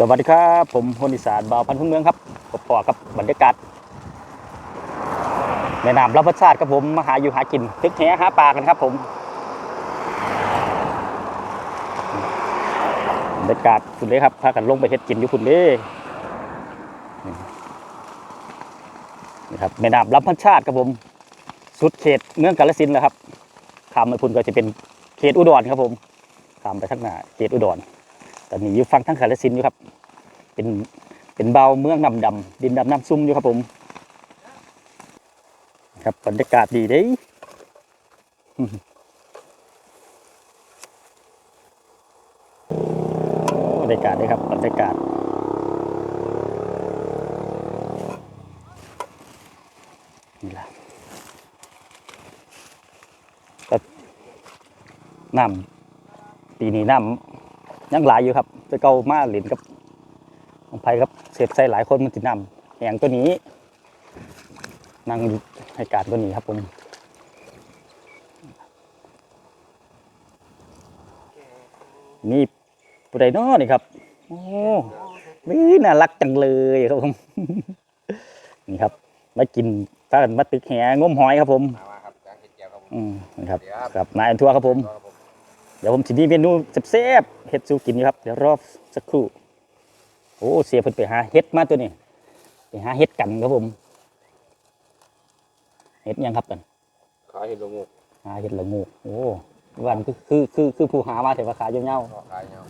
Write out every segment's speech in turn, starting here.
สวัสดีครับผมพลอีสานบ่าวพันธุ์พื้นเมืองครับพบปอกับบรรยากาศแม่น้ำรับประชาติครับผมมาหาอยู่หากินทึกแหหาปลากันครับผมบรรยากาศคุณเลยครับพากันลงไปเฮ็ดกินอยู่คุณเด้นี่ครับแม่น้ำรับประชาติครับผม สุดเขตเมืองกาฬสินธุ์แล้วครับข้ามไปคุณก็จะเป็นเขตอุดรครับผมข้ามไปทางหน้าเขตอุดร ตอนนี้อยู่ฟังทั้งกาฬสินอยู่ครับ เป็นเป็นเบาเมืองน้ำดำดินดำน้ำซุ่มอยู่ครับผม ครับบรรยากาศดีเด้อืมโอ้บรรยากาศเลยครับบรรยากาศนี่ล่ะก็น้ำปีนี้น้ำ ยังหลายอยู่ครับไปเก่ามาหลินกับของไผ่ครับเสียบใส่หลายคนมันติดน้ำแหงตัวนี้นั่งอยู่ให้การตัวนี้ครับผมนี่ปุไดน้อนี่ครับ โอ้นี่น่ารักจังเลยครับผม นี่ครับ มากินถ้ากันมาตึกแหงมหอยครับผมมามาครับการเห็ดแก้วครับผมอืมนะครับกับนายอันทัวร์ครับผมครับผม เดี๋ยวผมสิมีเมนูแซ่บๆเห็ดสูกินอยู่ครับ เดี๋ยวรอสักครู่ โอ้เสียเพิ่นไปหาเห็ดมาตัวนี้ไปหาเห็ดกันครับผมเห็ดยังครับกันขายเห็ดละงูหาเห็ดละงูโอ้วันคือคือคือคือผู้หามาแต่ว่าขายเงาขอขายเนาะ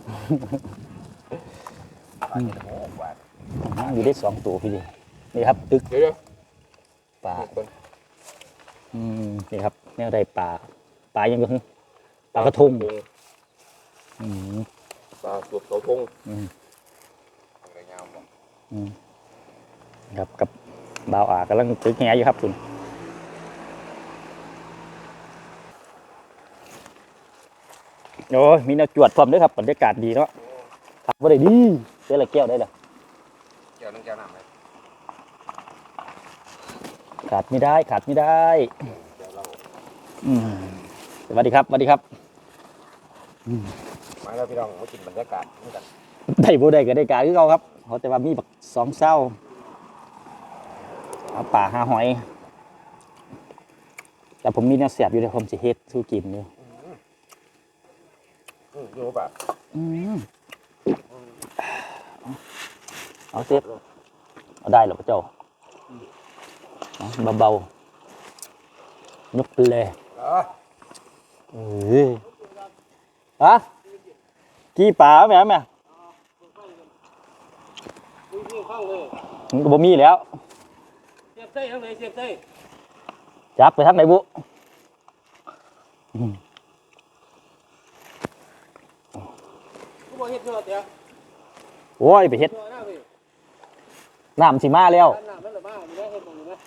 ขายเห็ดละงูกว่าๆนั่งอยู่ได้สองตัวพี่ดินี่ครับตึกเดี๋ยวเดี๋ยวปลาเห็ดคนอืมนี่ครับแนวใดปลาปลายังก็คือปลากระทงอืมปลาสวบเสาธงอืมอะไรเงาบ่อืมครับกับบ่าวอากำลังตึกแหอยู่ครับคุณโอ้ยมีแนวจวดพร้อมด้วยครับบรรยากาศดีเนาะขับว่าได้ดีเจอละแก้วได้เลยแก้วนึงแก้วน้ำไหมขาดไม่ได้ขาดไม่ได้แก้วเราอืมสวัสดีครับสวัสดีครับ มาแล้วพี่น้องมากินบรรยากาศนี่กันได้บ่ได้ก็ได้การคือเขาครับเขาแต่ว่ามีบักสองเศร้าเอาป่าหาหอย แต่ผมมีแนวเสียบอยู่เดี๋ยวผมจะเฮ็ดสู้กินอยู่อืมอยู่ป่ะอืมเอาเสียบเอาได้เหรอพระเจ้าเอาเบาๆยกไปเลยเออเอ้ยฮะกี่ป่าแม่แม่ข้างเลยมันก็บ่มีแล้วเสียบไส้ข้างไหนเสียบไส้จักไปทางไหนบุกูบอกเฮ็ดเถอะเดี๋ยวโอ้ยไปเฮ็ดหน้าไปน้ำสิมาแล้วนหน้ามันละบ้าอยู่ได้เฮ็ดตรงนี้นะ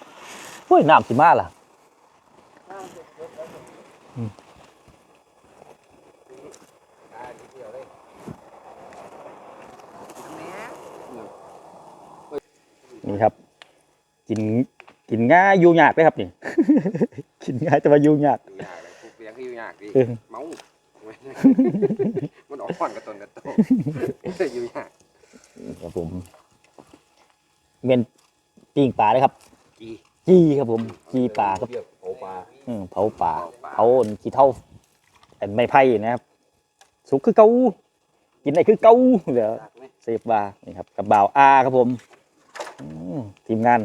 โอ้ยน้ำสิมาล่ะ อ่านิดเดียวเลย นี่ครับ กินกินง่ายอยู่ยากเลยครับนี่ กินง่ายแต่ว่าอยู่ยากอยู่ยากเลยทุกเลี้ยงที่อยู่ยากดิเออเมามันออกฟันกระตนกระโตอยู่ยากครับผมเป็นปิ้งปลาเลยครับจีจีครับผมจีปลาครับเรียกโอปลาอืมเผาปลาเผาปลาเผาขี้เท่าแต่ไม่ไผ่นะครับสุกคือเกากินได้คือเกาเหลือจากไหมเซฟบาร์นี่ครับกับบ่าวอาครับผมอืม ทีมงาน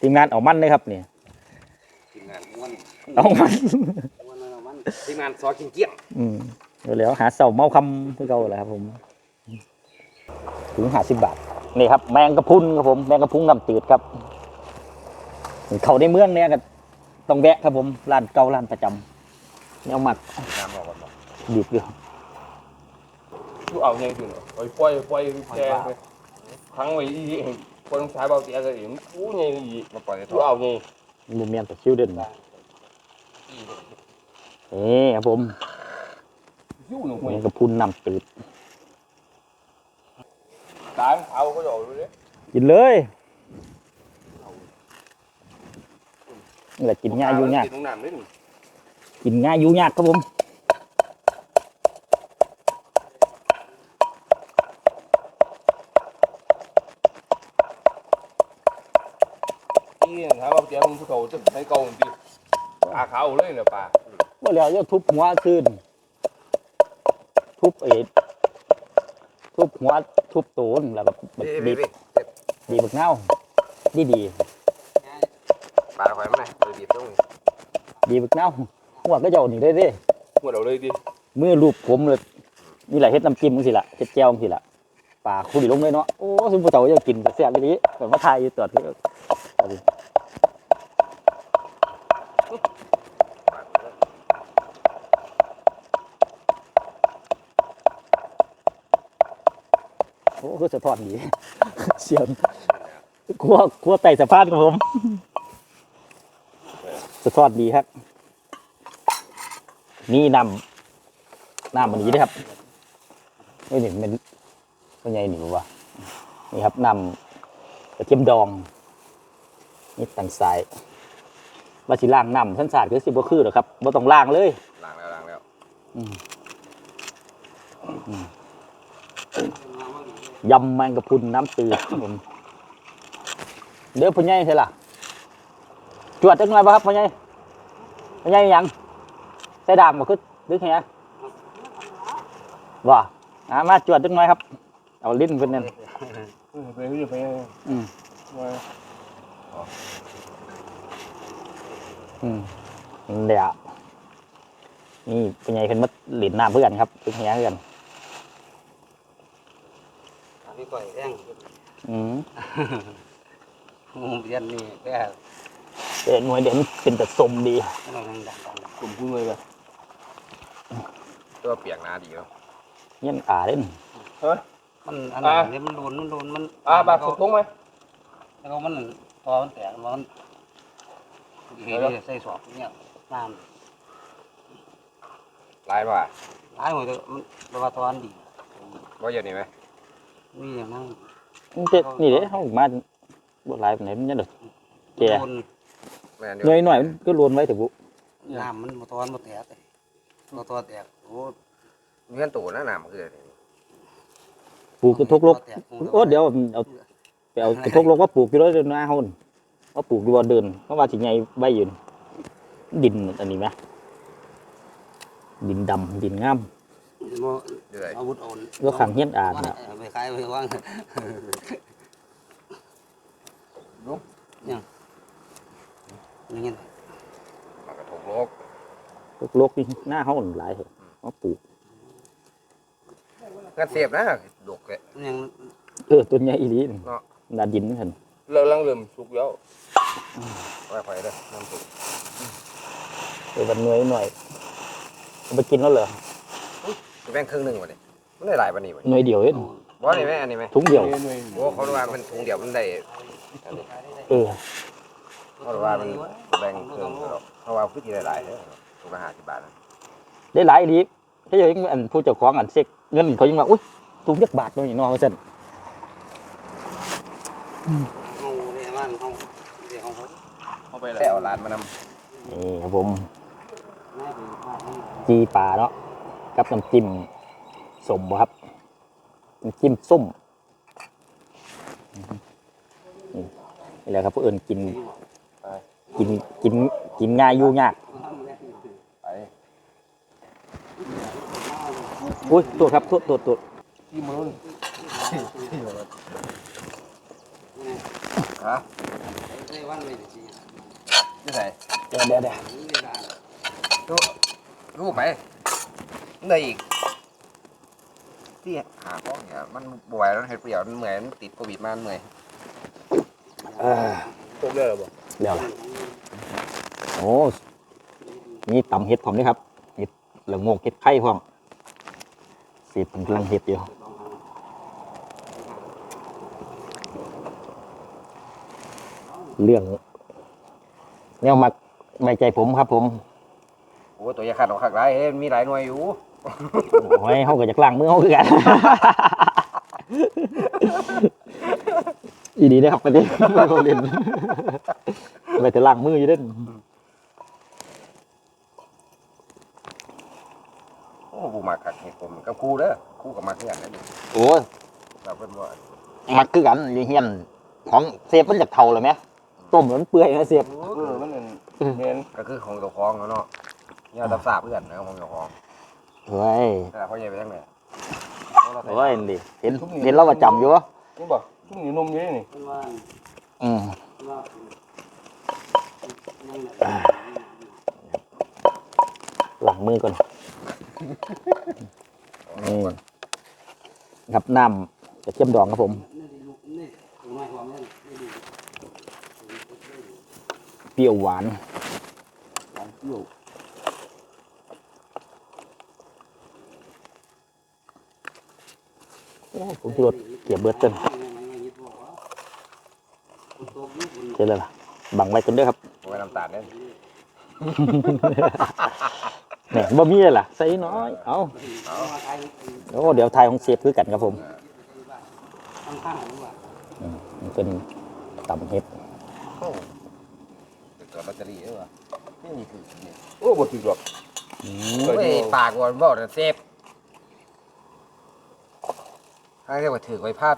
ทีมงานเอามันเลยครับนี่ทีมงานม้วนเอามันม้วนเอามันทีมงานซอกินเกี้ยงอืมเดี๋ยวแล้วหาเสาเมาคำคือเก่าแหละครับผมถึงหาสิบบาทนี่ครับ แมงกะพรุนครับผมแมงกะพรุนน้ำตืดครับ เขาในเมืองเนี่ยก็ต้องแวะครับผมร้านเก่าร้านประจำเนี่ยเอาหมักน้ำบอกก่อนบอกบีบอยู่กูเอาไงถึงปล่อยปล่อยปล่อยแกไปทั้งไว้อี คนสายเบาเตียก็เห็นกูไงอีมาปล่อยในกูท่อเอาไงมุมเมียนตะคิวเด่นนี่ครับผมยู่หนูแมงกะพรุนน้ำตืดตามเอาเขาจะเอาเลยกินเลยนี่แหละกินง่ายอยู่ยากกินน้ำน้ำนิดนึงกินง่ายอยู่ยากครับผม นี่ยถามว่าเดี๋ยวมึงผู้โตจะให้เก่าจริงปลาขาวเลยเนี่ยปลาว่าแล้วจะทุบหัวคืนทุบเอ็ดทุบหัวทุบตูนแล้วก็บีบีพี่บพี่บีบบักเน่าดีดีปลาหอยมันเลยตัวบีบตรงนี้บีบบักเน่าหัวก็จะเอาหนีได้ด้หมดเอาเลยดิเมื่อรูปผมเลยนี่แหละเฮ็ดน้ำจิ้มมึงสิละเฮ็ดแจ่วมึงสิละปลาคุยลงเลยเนาะโอ้สมผู้เฒ่าจะกินแต่แซ่บอีหลีเหมือนมาทยอยู่ตอดที่เอาดิโอ้คือ สะท้อนดีเสียงครัวครัวไต่สะพานครับผมสะท้อนดีครับ นี่นำน้ำมันนี้ด้วยครับนี่นี่มันเป็นไงหนิวะนี่ครับนำกระเทียมดอง นี่ตังสายว่าสิล่างน้ำท่านศาสตร์คือสิบ่คือหรอกครับบ่ต้องล่างเลย ล้างแล้วล้างแล้ว ยำแมงกะพรุนน้ำตือครับผมเดี๋ยวพ่อใหญ่ใช่ล่ะจวดจังไรบ่ครับพ่อใหญ่พ่อใหญ่ยังใส่ดามบ่คือดึกแฮะว่าอ่ามาจวดจังไรครับ เอาลิ้นเพิ่นนั่นไปไปไปอืมมาอืมเดี๋ยวนี่เป็นไงเพิ่นมาหลินน้ำเพื่อนครับเป็นไงเพื่อน พี่ก่อยแห้งอืมมูเรียนนี่แค่เป็นหน่วยเด่นเป็นแต่สมดีเราดังดังดังกลุ่มพุ่งเลยแบบตัวเปียกนาดีเนาะเงี้ยอ่าเล่นมันอันนั้นเนี่ยมันโดนมันโดนมันอ่าปลาสุกทุ่งไหมแล้วก็มันพอมันแตกมันเฮ้ยใส่สอบเนี่ยน้ำลายป่ะลายหมดเลยมันระบาดตอนดีว่าอย่างนี้ไหม มีอย่างนั้นมันจะนี่เด้เขามาบนลายปานไหนมันยังเด็กแก่หน่วยหน่อยมันก็รวนไว้ถึงบุน้ำมันมาตอนมาแตกเลยมาตอนแตกโอ้เงื่อนตูนะน้ำคือปลูกกระทกลกโอ้เดี๋ยวเอาไปเอากระทกลกว่าปลูกอยู่แล้วเดินหน้าหุ่นว่าปลูกอยู่บ่เดินเพราะว่าสิไงใบยืนดินอันนี้ไหมดินดำดินงาม อาวุธอ่อนก็ขังเฮียนอ่านน่ะไปขายไปว่างยังยังไงมากระทงโลกกระทกลกนี่หน้าเขาหลายเหรอว่าปลูกงันเสียบนะดกเลยยังเออต้นใหญ่อีหลีนี่เนาะนาดินเห็นเราลังเริ่มสุกแล้วไว้ไฟเลยน้ำตุกเออวันหน่วยหน่อยเอาไปกินแล้วเหรอ แบ่งครึ่งหนึ่งวันนี้มันได้หลายวันนี้วันหน่วยเดียวเองบอสนี่ไหมอันนี้ไหมถุงเดียวหน่วยโอ้เขาว่ามันถุงเดียวมันได้เออเขาว่ามันแบ่งครึ่งหรอกเขาว่าพื้นที่หลายๆเลยถุงละห้าสิบบาทได้หลายอีหลีถ้าอย่างนี้อันผู้เจ้าของอันเซ็กเงินเขายังว่าอุ้ยถุงยักบาทเลยน้องเขาเส้นเขาเนี่ยมันเขาเดี๋ยวเขาเข้าไปแต่แล้วเอาร้านมานนี่ครับผมจีปลาเนาะ กับน้ำจิ้มสมบ่ครับน้ำจิ้มส้มนี่นี่แหละครับผู้อื่นกิน กินกินกินง่ายอยู่ยากำไปอุ้ยตัวครับตัวตัวตัวที่มันฮะได้วันเลยจีไม่ใส่เดี๋ยวเดี๋ยวเดี๋ยวรูรูปไป ได้อีกที่หาของเนี่ยมันบ่อยแล้วเห็ดเปรี้ยวมันเหมือนติดโควิดมาเหนื่อยเออตกได้หรอบ่เดี๋ยวล่ะโอ้มีตำเห็ดผมด้วยครับเห็ดเหลืองโงกเห็ดไข่พร้อมสีผมกำลังเห็ดอยู่เรื่องเนี่ยมาไม่ใจผมครับผม โอ้ตัวอยาขาดออกขักไรเอ้ยมีหลายหน่วยอยู่ โอ้ยเขาก็จะกลางมือเขาคือกัน อีดีนะครับประเด็นไม่เขาเล่นไปแต่ล้างมืออยู่เด่นโอ้บูมากักเห็ดผมกับครูเด้อครูกับมาเพื่อนนั่นโอ้ยเราเป็นว่ามักคือกันอยู่เฮียนของเซฟมันจากเท่าเลยไหมอืมต้มแล้วมันเปื่อยนะเสียบเออมันนั่นแม่นก็คือของเจ้าของเขาเนาะเนี่ยรับทราบเพื่อนนะของเจ้าของ เฮ้ยแต่เขาใหญ่ไปทั้งไหนโอ้ยดิเห็นเห็นเราประจำอยู่วะนี่บ่ทุ่งอยู่นมอยู่นี่เป็นว่าอืมว่าหลังมือก่อนนี่ครับน้ำกระเทียมดองครับผมนี่ลูกนี่ตรงไม้ความนี่นี่ดูเปรี้ยวหวาน เปรี้ยว โอ้ ผมคิดว่าเกียบเบิร์ดเต้นเสร็จแล้วล่ะบังไว้จนเด้อครับไว้น้ำตาลเนี่ยเนี่ยบ่มีเลยล่ะใส่น้อย เอาโอ้เดี๋ยวไทยของเชฟคือกันครับผมข้างๆหรือว่าอืมมันเป็นตำเห็ดเป็นตัวลอตเตอรี่ด้วยวะนี่นี่คือนี่โอ้บ่ถูกหรอกอืมโอ้ยปากวันบอกแต่เซฟ ให้เรียกว่าถือไว้พลาด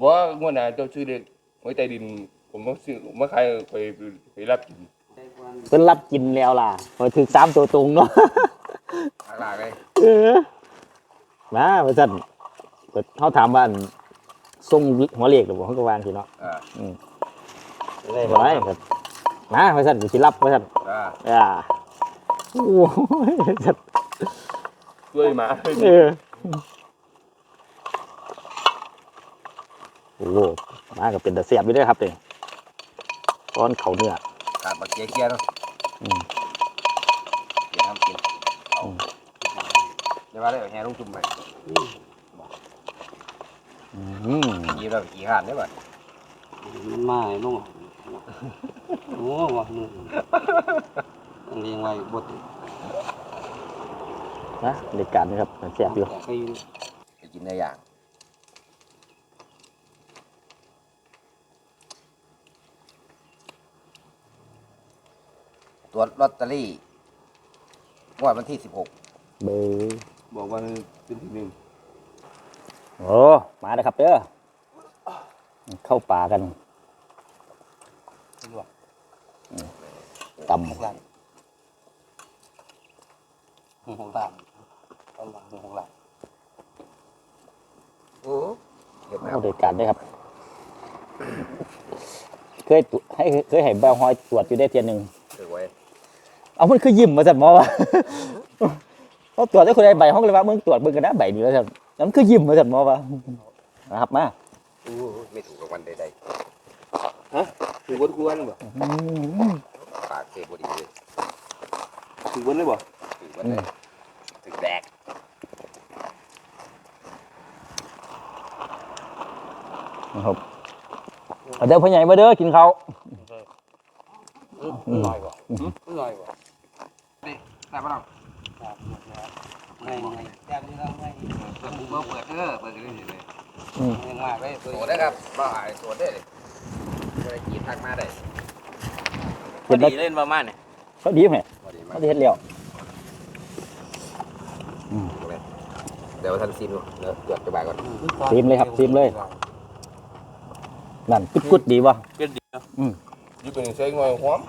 บ่ว่างวดหน้าเจ้าชื่อเด็กไว้ใต้ดิน ผมมาซื้อมาขายไปไปรับกินได้ความเพิ่นรับกินแล้วล่ะพอถึงสามตัวตรงเนาะหลากๆเลยเออมาว่าซั่นเพิ่นเขาถามว่าอันส่งหัวเลขหรือบ่เขาก็วางสิเนาะเอออืมได้บ่ได้ครับมาว่าซั่นกูสิรับว่าซั่นเอออ่าโอ้ยซั่นช่วยหมา เออ อ้โหมาก็เป็นตะเสียบอยู่เด้อครับนี่ก้อนเขาเนื้อขาดบักเกียร์เกียร์เนาะอืมเกียร์ทำกินเอาอืมเดี๋ยวว่าได้เอาแฮร์ลุงจุ่มไปอืมยีเรากี่หันได้บ่มันมาให้ลงโอ้ว่ามึงอันนี้ยังไงบดนะเด็กการนะครับเสียบอยู่ใครอยู่ไปกินได้อย่าง ตัวลอตเตอรี่งวดวันที่สิบหกเบอร์บอกว่าเป็นที่หนึ่งโอ้มาเลยครับเด้อเข้าป่ากันตำหกล้านหกล้านประมาณหกล้านโอ้เห็นไหมเข้าเด็กการด้วยครับ เคยตุให้เคยให้แบลฮอยตรวจอยู่ได้เทียนหนึ่งถือไว้ เอามันคือยิ้มมาจากหมอวะเขาตรวจได้คนใดใบห้องเลยว่ามึงตรวจมึงกันนะใบนี้แล้วครับแล้วมันคือยิ้มมาจากหมอวะนะครับมาโอ้ไม่ถูกรางวัลใดถือบนกวนบ่อืมๆปากเซบดีเลยถือบนเลยบ่ถือวันเลยถือแดกนะครับเอาเดี๋ยวพ่อใหญ่มาเด้อกินเขาวลอยกว่าลอยก ว่าได้ปะน้องไงไงแจ้งนี่เราไงเปิดเปิดเปิดเออเปิดกันได้เลยอืมยังมากเลยโสดได้ครับบาไอ้โสดได้เลยจะได้กีทักมาได้เห็นแล้วเล่นประมาณเนี่ยเขาดีไหมพอดีเขาดีเห็นแล้วเดี๋ยวท่านซีมดูเดี๋ยวเกือบจะบ่ายก่อนซีมเลยครับซีมเลยนั่นกุดกุดดีวะเป็นดีเนาะอยู่เป็นใช้งอยหอม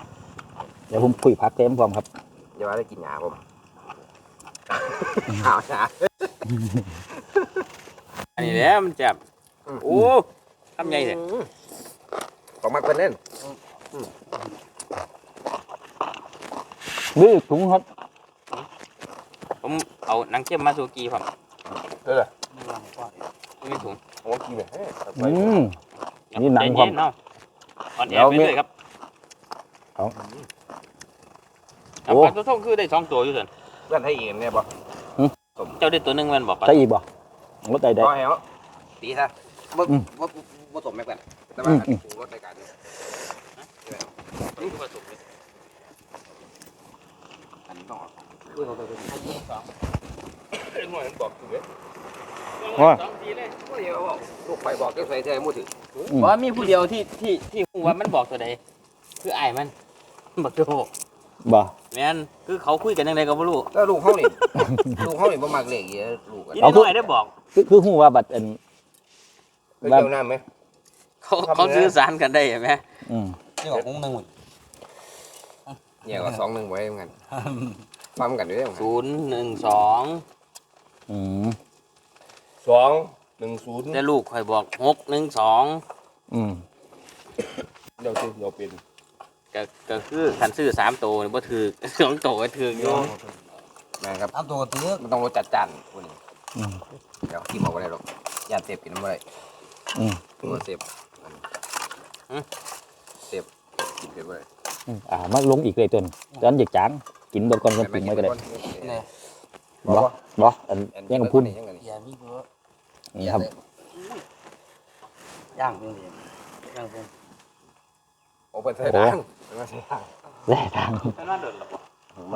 เดี๋ยวผมคุยพักเต็มพร้อมครับ เดี๋ยวว่าได้กินหยาผมข้าวหยาอันนี้แหละมันจับโอ้ทำไงเนี่ยของมักเป็นเล่นนี่ถุงครับ ผมเอานังเชื่อมมาสูกีผมเด้อล่ะมีถุงผมว่ากินแหม่ไปอืมนี่หนังความเนาะอ่อนแอเดี๋ยวไปมีเลยครับเอาเอา โอ้ ปลาตัวท่องคือได้สองตัวอยู่เถอะเพื่อนให้อีกเนี่ยบอกเจ้าได้ตัวหนึงแมันบอกปลาใช่อีกบ่รถใดใด ก็ให้เขาตีซะบ่อืมบ่บ่สมแม่กันแต่ว่าอืมอันนี้ปรุงรสในการเนี่ยนี่คือผสมเลยอันนี้ต้องออกไอ้หน่อยมันบอกถือเว้ย สองทีเลยโอ้ยเอาเอาลูกไฟบอกได้ไฟเท่มือถือเพราะว่ามีผู้เดียวที่ที่ที่ฮู้ว่ามันบอกตัวใดคือไอ้ายมันบอกตัว บ่แม่นคือเขาคุยกันยังไงก็บ่รู้แล้วลูกเขานี่ ลูกเขานี่บ่มักเลขเยอะลูกกันทีนี้น้อยได้บอก คือคือหูว่าบัตรอัน ไปเที่ยวน้ำไหม เขาเขาสื่อสารกันได้ไหมอืมจะออกงหนึ่งหมดเนี่ยก็สองหนึ่งไว้เหมือนกันฟังกันด้วยเหมือนกันศูนย์หนึ่งสองอืมสองหนึ่งศูนย์แต่ลูกคอยบอกหกหนึ่งสองอืมเดี๋ยวสิเดี๋ยวเป็น ก็ก็คือขันซื้อสามตัวนี่บ่ถือ สองตัวก็ถืออยู่นะครับสามตัวก็ถือมันต้องรสจัดจ้านพวกนี้อืมเดี๋ยวที่บอกว่าอะไรหรอกยาเสพกินน้ำอะไรอืมตัวเสพเสพกินเสพอะไรอืมอ่ามาลงอีกเลยจนตอนหยิกจางกินเบนก่อนกันปรุงไม่ก็ได้เนี่ยบ่บ่อันยังกับพุ่นยังไงอย่ามีเยอะนี่ครับย่างเพิ่งเดียวย่างเพิ่ง โอ้เป็นเส้นทางเป็นเส้นทางแล่ทางแค่นั้นเดินหรอ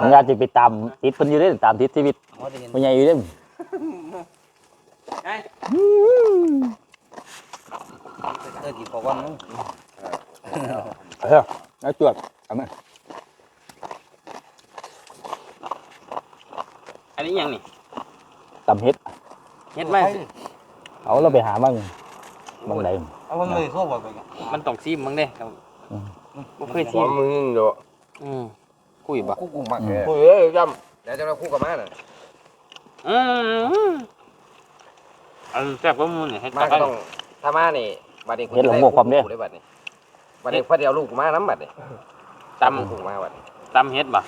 มันอยากจะไปตามติดเพิ่นอยู่เด้อตามติดชีวิตว่าจะเห็นมันใหญ่อยู่เด้อไงเออกี่พอวันนึงเออแล้วจวดเอามาอันนี้ยังนี่ตำเฮ็ดเฮ็ดไหมเอาเราไปหาบ้างบางใดเอามันเลยเข้าไปกันมันต้องซีมมั้งเด้ครั บอืมบ่เคยสซีองมมึงเดี๋ยวอืมคุยบ่คู่กุ้งมากเลยเฮ้ยจแล้วจะมาคู่กับมาน่ะอืมอันแซ่บกว่ามึงเนี่ยเฮ็ดมาก็ต้องถ้ามานี่บัดนี้ได้บัดนี้บัดนี้พอเดียวลูกมาน้ำบัดนี้ตกุ้งมาบัดนี้ำตำเฮ็ดบ่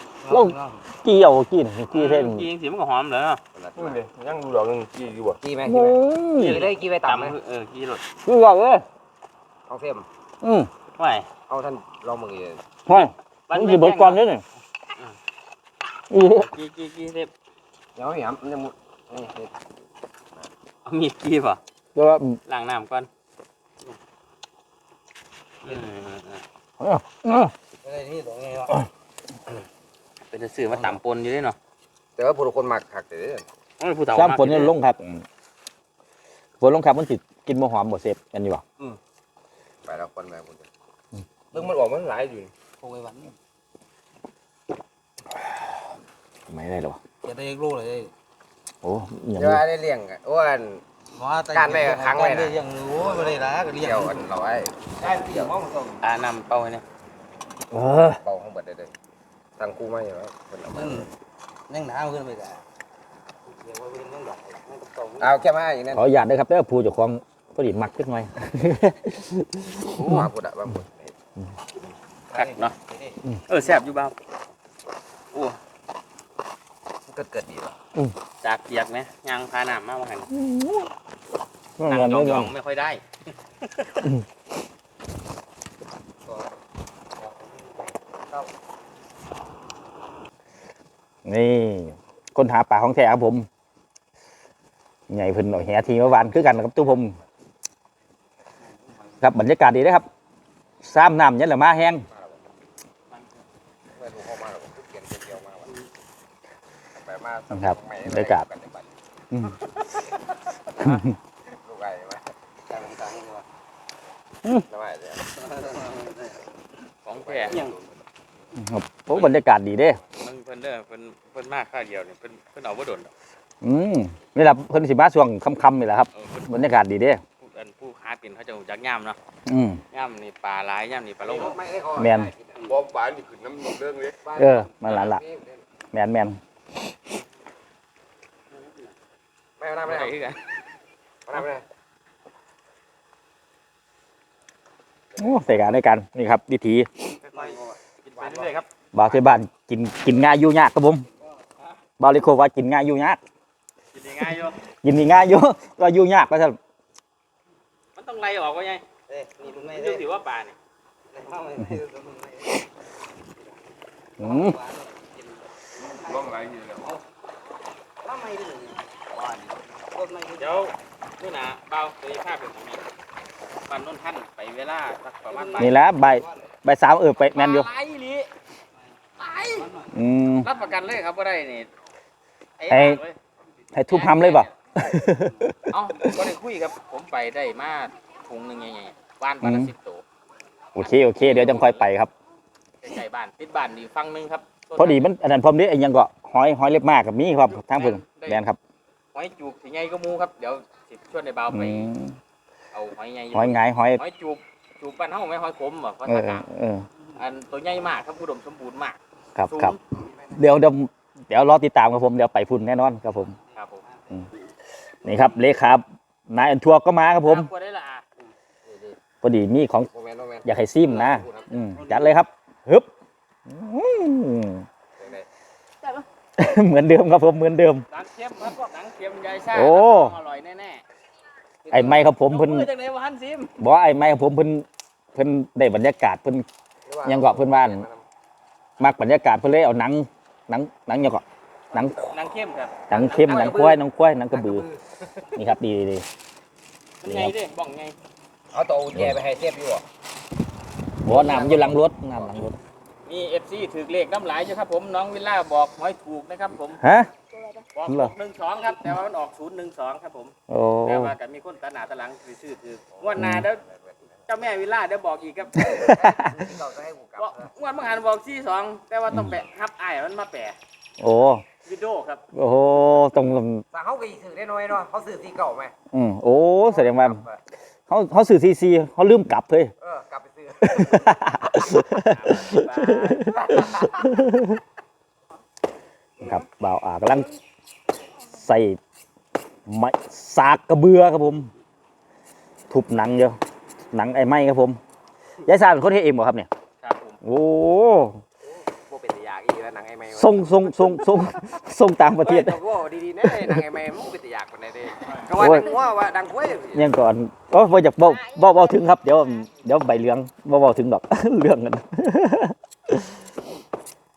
กี้เอากี้นี่กี้เส้นกินสิมันก็หอมเลยเนาะำมึงเลยยังดูดอกหนึ่งกี่ดีกว่ากี่ไหมโอ้กี่ยไหมกี่ได้กี่ไปต่ำไหมตำเออกี่รสคือว่าเอ้ยเอาเส้มอืม ไว้เอาท่านลองมือเลยห้อยมันสิเบิดก่อนเด้อนี่อี กี่กี่กี่เด็บเดี๋ยวหยามมันจะมุดนี่เอามีดกี่ป่ะเดี๋ยวว่าล้างน้ำก่อนอืมเออเอออะไรนี่ตรงนี้วะเป็นจะซื้อมาตำปนอยู่ด้วยเนาะแต่ว่าผู้คนมักหักเด้อโอ้ยผู้เฒ่าซ้ำฝนลงครับฝนลงครับมันสิกินบ่หอมบ่เสพกันอยู่บ่ไปแล้วคนมาคุณ เรื่องมันออกมันหลายอยู่โอ้ยวันไม่ได้หรอจะได้รู้เลยโอ้ยจะได้เลี้ยงอ้วนการไม่กับครั้งไว้นะยังรู้ไม่ได้ละก็เรียกเกี่ยวอันเราไอ้อ่านำเป้าไว้เนี่ยเออเบาของเบิดได้เลยทางคู่มาอยู่แล้วคนเอามันยังหนาวขึ้นไปกันเดี๋ยวว่าเป็นยังดอกมันก็ต้องเอาแค่มาอย่างนั้นขออนุญาตด้วยครับเด้อผู้เจ้าของพอดีมักจักหน่อยมาพูดอะบางพูด คักเนาะเออแซ่บอยู่บ้างโอ้เกิดเกิดดีว่ะจากเปียกไหมยางพาน้ำมาว่าหันนั่นั่งนยเรื่อองงๆไม่ค่อยได้นี่ คนหาปลาของแท้ครับผม ใหญ่เพิ่นหน่อยแหทีเมื่อวานคือกันนะครับตู้ผม ครับบรรยากาศดีนะครับ ซ้ำน้ำยันละมาแห้งเมื่อถูกเข้ามาเราเปลี่ยนเกี่ยวมาว่ะไปมาครับบรรยากาศอืมลูกไก่มาต่างต่างๆว่าน้ำไอ้เนี่ยของแท้ยังครับโอ้บรรยากาศดีเด้มันเพิ่นเด้อเพิ่นเพิ่นมากค่าเดียวเนี่ยเพิ่นเพิ่นเอาบ่โดนดอกอืมนี่แหละเพิ่นสิมาช่วงค่ำๆนี่แหละครับเออเพิ่นบรรยากาศดีเด้ผู้อันผู้ค้าเป็นเขาจะรู้จักย่ำเนาะอืม ย่ำนี่ปลาหลายย่ำนี่ปลาลงไม่ได้ขอแมนบอมบานนี่ขึ้นน้ำเรื่องเลยเออมาหลานละแมนแมนไม่เอาหน้าไม่ไม่ได้เอาคือกันเอาหน้าไม่ได้โอ้ใส่การด้วยกันนี่ครับวิธีค่อยๆกินไปเรื่อยๆครับบ่าวที่บ้านกินกินง่ายอยู่ยากครับผมบ่าวลิโคว่ากินง่ายอยู่ยาก กินง่ายๆอยู่กินนี่ง่ายอยู่ ก็อยู่ยากก็จะ มันต้องไล่ออกว่าไงเอ้ยนี่ลุงไม่มันได้ดูสิว่าปลาเนี่ยอืมบ้องหลายอยู่แล้วเดี๋ยวนู่นน่ะเบาตัวภาพเป็นของมีปันต้นท่านไปเวลาสักประมาณบ่ายนี่แหละใบใบายสามเออไปแมนอยู่ปลาไหลอีหลีอืม รับประกันเลยครับว่าได้นี่ไอ้ให้ทุบทำเลยป่ะ เอ้าก็ได้คุยกับ ผมไปได้มาถุงหนึ่งใหญ่ๆบ้านบ้านละอืมสิบตัวโอเคโอเค เดี๋ยวจังค่อยไปครับใกล้ๆบ้านติดบ้านดีฟังหนึงครับพอดีมันอันนั้นพร้อมนี้ไอ้ยังก็หอยหอยเล็บมากกับมีครับทางเพิ่นแมนครับหอยจูบสิไงก็มูครับ เดี๋ยวสิชวนในเบาไปอืมเอาหอยไงหอยหงายหอยหอยจูบจูบปันเฮาไม่ห้อยขมบ่เพราะเออถ้าเออ อันตัวใหญ่มากครับอุดมสมบูรณ์มากครับสูงครับ เดี๋ยวเดี๋ยวเดี๋ยวรอติดตามครับผมเดี๋ยวไปพุ่นแน่นอนครับผม ครับผม นี่ครับเลขานายอันทัวร์ก็มาครับผมกลัวได้ละอะพอดีมีของโมเมนต์โมเมนต์อยากให้ซิมนะอืมจัดเลยครับฮึบอืมเหมือนเดิมครับผมเหมือนเดิมหนังเค็มครับพวกหนังเค็มยายซ่าโอ้อร่อยแน่ไอ้ไม้ครับผมๆเพิ่นมือจังได๋บ่ทันซิมบอกว่าไอ้ไม้ครับผมเพิ่นเพิ่นได้บรรยากาศเพิ่นยังเกาะเพื่อนบ้านมักบรรยากาศเพิ่นเลยเอาหนังหนังหนังหยังก็ หนังหนังเค็มครับหนังเข้มหนังควายหนังควายหนังกระบือนี่ครับดีดีดีมันไงเด้บ้องไงเอาตัวแกไปให้เทียบอยู่อะบอกว่าน้ำอยู่หลังรถน้ำหลังรถมี FC ถือเลขน้ำหลายอยู่ครับผมน้องวิลล่าบอกหวยถูกนะครับผมฮะบอกเหรอ612ครับ แต่ว่ามันออก012ครับผมโอ้แต่ว่าก็มีคนตาหนาตาหลังไปซื้อถืองวดหน้าเด้อเจ้าแม่วิลล่าเดี๋ยวบอกอีกครับเราจะให้กูกลับบอกงวดเมื่อหันบอกซี่สองแต่ว่าต้องแปะฮับอ้ายมันมาแปะโอ้ วิดีโอครับโอ้โหตรงแต่เขาก็สื่อได้น้อยเนาะเขาสื่อสีเก่าไหมอืมโอ้แสดงว่าเขาเขาสื่อซีซีเขาลืมกลับเลย เออกลับไปซื้อครับบ่าวอากำลังใส่ไม้สากกระเบือครับผม ทุบหนังเยอะหนังไอ้ไม้ครับผมยายซาเป็นคนเฮ็ดเองบ่ครับเนี่ย ครับผมโอ้ หนังไอ้ไม้ส่งส่งส่งส่งส่งต่างประเทศโอ้ดีๆนะหนังไอ้ไม้มันเป็นตะยากคนไหนเด้ก็ว่าดังว่าว่าดังกล้วยยังก่อนโอ้บ่อยากเบาเบาเบาถึงครับ เดี๋ยวเดี๋ยวใบเหลืองบ่เบาถึงดอก เรื่องกัน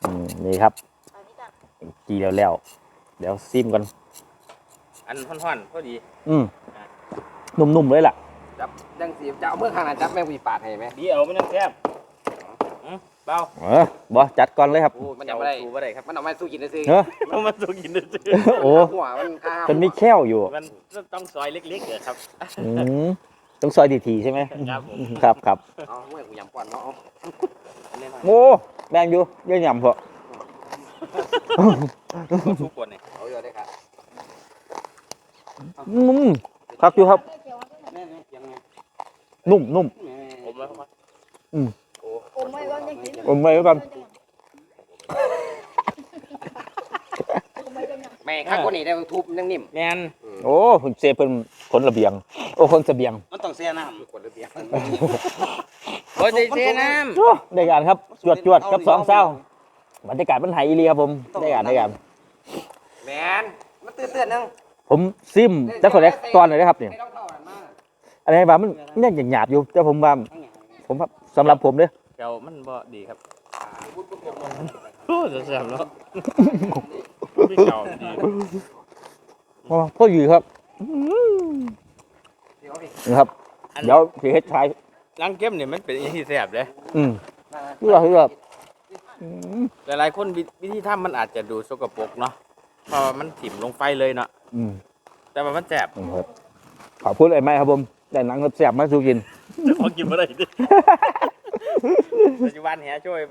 อืมนี่ครับกีแล้วแล้วเดี๋ยวซิมกัน อันห่อนๆพอดีอืมนุ่มๆเลยล่ะ จับดังสีจะเอาเมื่อข้างหน้าจับแม่งวีปาดให้ไหมดีเอามันยังแซ่บอื้อ เบาเออบ่จัดก่อนเลยครับ โอ้มันยังไม่ได้สู้บ่ได้ครับ มันเอามาสู้กินได้ซื้อเนอะ มันมาสู้กินได้ซื่อโอ้หัวมันข้าวมันมีแค้วอยู่มันต้องซอยเล็กๆเหรอครับ อืมต้องซอยทีๆใช่ไหมครับผม ครับครับเอาเมื่อกูยำก่อนเนาะอันนี้หน่อยโอ้แดงอยู่เยอะหยำพอสู้กวนนี่เอาเยอะได้ครับอืมครับอยู่ครับ แม่แม่ยังไงนุ่มนุ่มแม่ผมแล้วครับอม ไว้ก่อนยังกินอมไว้ก่อนแม่ข้างคนนี้ได้ทุบยังนิ่มแมนโอ้คุณเซเป็นคนระเบียง โอ้คนเสบียง มันต้องเสียน้กดระเบียบบ่ได้เทน้โอ้ได้การครับจวดจวดกับสองเศร้าบรรยากาศมันไหอีเลีครับผม ได้การได้การแมนมันตื่นเต้นนึงผมซิมจะขอแรกตอนไหนนะครับเนี่ยไม่ต้องเท่ากันมากอะไรบ้างมันยังหยาบๆอยู่แต่ผมว่าผมว่าสำหรับผมเนี่ยำเจ้ามันบ่ดีครับโอ้จะแซ่บแล้วพี่เจ้าดีพ่ออยู่ครับพี่เอาดินะครับ เดี๋ยวสิเฮ็ดชายล้างเก็มเนี่ยมันเป็นอีที่แซ่บเด้อืมเพื่อเพื่ออืมหลายๆคนวิวิธีทำมันอาจจะดูสกปรกเนาะเพราะว่ามันถิ่มลงไฟเลยเนาะอืมแต่ว่ามันแซ่บครับขอพูดอะไรไหมครับผมแต่หนังแซ่บๆมาสู่กินพอกินบ่ได้ดิ ปัจจุบันเฮียช่วย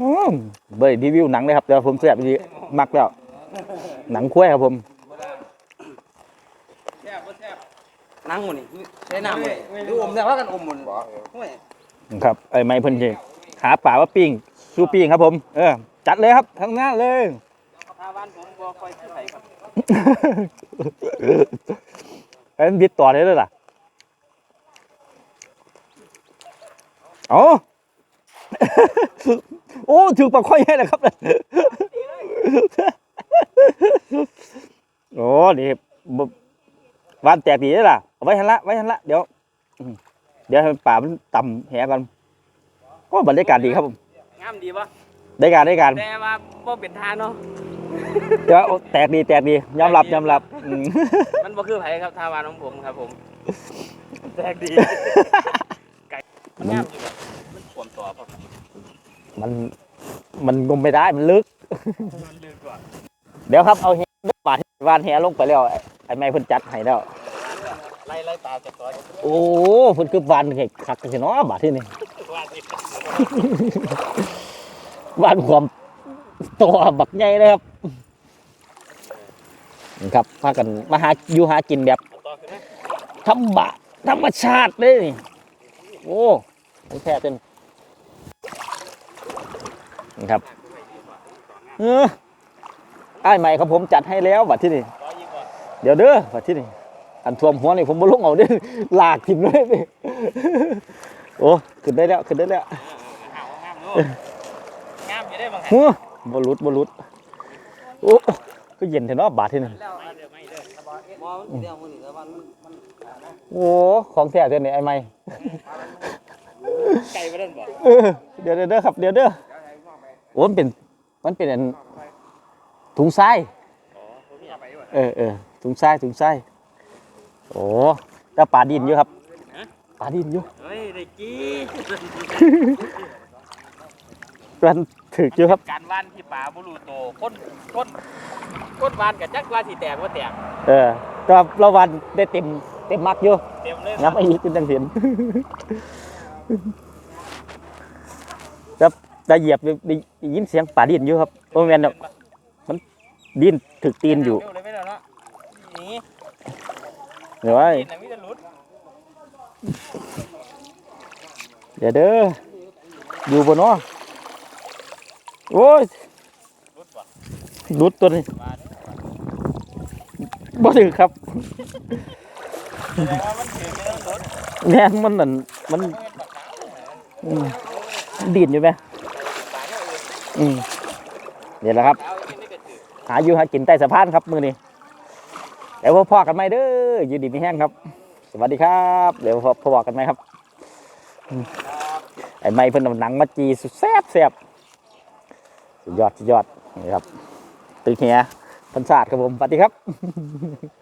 อืมเบยรีวิวหนังเลยครับแต่ว่าผมแซ่บดีมักแล้ว หนังคุ้ยครับผมแซ่บบ่แซ่บำนั่งหมดนี่ใช้น้ำเลยดูอมแต่ว่ากันอมหมดบอกห้วยครับไอ้ไม้เพิ่นสิหาป่าว่าปิ้งสู้ปิ้งครับผม เออ จัดเลยครับทั้งหน้าเลยถ้าบ้านผมบ่ค่อยคือไผครับเป็นบิดต่อเลยด้วยล่ะ เอ๋อโอ้ถือปลาค่อยให้นะครับโอ้นี่บ่วานแตกดีเลยล่ะเอาไว้ทันละไว้ทันละเดี๋ยวอืมเดี๋ยวให้ป่ามันต่ำแหกันโอ้บรรยากาศดีครับผมงามดีบ่ได้การได้การแต่ว่าบ่เป็นทางเนาะเดี๋ยวโอ้แตกดีแตกดียอมรับยอมรับอืมมันบ่คือไผครับทาวานของผมครับผมแซ่บดีไก่ มันงามอยู่แบบมันขวมตัวครับมันมันงมไม่ได้มันลึก มันลึกกว่าเดี๋ยวครับเอาแหบาดวานแหลงไปแล้วไอ้ไอ้ไม้เพิ่นจัดให้แล้วไล่ไล่ตาจากตัวโอ้เพิ่นคือวานให้คักจังซี่เนาะบาดที่นี่ว่านี่วานความตัวบักใหญ่เลยครับนี่ครับพากันมาหาอยู่หากินแบบต่อขึ้นไหมธรรมะธรรมชาติเลยนี่โอ้ มันแท้เต็มนี่ครับเออไอ้ใหม่ครับผมจัดให้แล้วบัดที่นี่เดี๋ยวเด้อบัดที่นี่อันท่วมหัวนี่ผมบ่ลงเอาเด้อลากทิ่มเลยนี่โอ้ขึ้นได้แล้วขึ้นได้แล้วงามลูกงามอยู่ได้บางหัวบ่ลุดบ่ลุดโอ้ก็เย็นแท้เนาะบาดที่นี่ไม่เด้อไม่เด้อมองมันสิเดียวมันนี่แต่ว่ามันโอ้ของแท้เด้อนี่ไอ้ใหม่ ไก่ไปเล่นบ่เออเดี๋ยวเดี๋ยวเด้อครับเดี๋ยวเด้อโอ้มันเป็นมันเป็นอันถุงทรายอ๋อผมอยากไปด้วยเออเออถุงทรายถุงทรายโอ้แต่ปลาดินอยู่ครับปลาดินอยู่เฮ้ยได้กี้มันถึกอยู่ครับการว่านที่ป่าบุรูโตก้นก้นก้นวานกับจักว่าสิแตกว่าแตกเออแต่เราวันได้เต็มเต็มมักอยู่เต็มเลยงับไอ้อีกเป็นจังเสียน ครับได้เหยียบได้ได้ยินเสียงปลาดินอยู่ครับโอ้แมนมันดินถึกตีนอยู่เดี๋ยวไว้เดี๋ยวเด้ออยู่บนเนาะโอ้ยลุดตัวนี้ปลาเด้อบ่ถึกครับแสดงว่ามันถือไม่ต้องหลุดแน่นมันนั่นมัน อืมดินอยู่ไหมเนี่ยเอออืมเดี๋ยวแหละครับปลาอากินได้ก็ถือหาอยู่หากินใต้สะพานครับมือนี้เดี๋ยวพอๆกันไหมเด้ออยู่ดีไมีแห้งครับ สวัสดีครับ เดี๋ยวพอพอกันไหมครับไอ้ไม้เพิ่นเอาหนังมาจีสุดแซ่บแซ่บสุดยอดสุดยอดนี่ครับตึกเฮียพันศาสตร์ครับผมสวัสดีครับ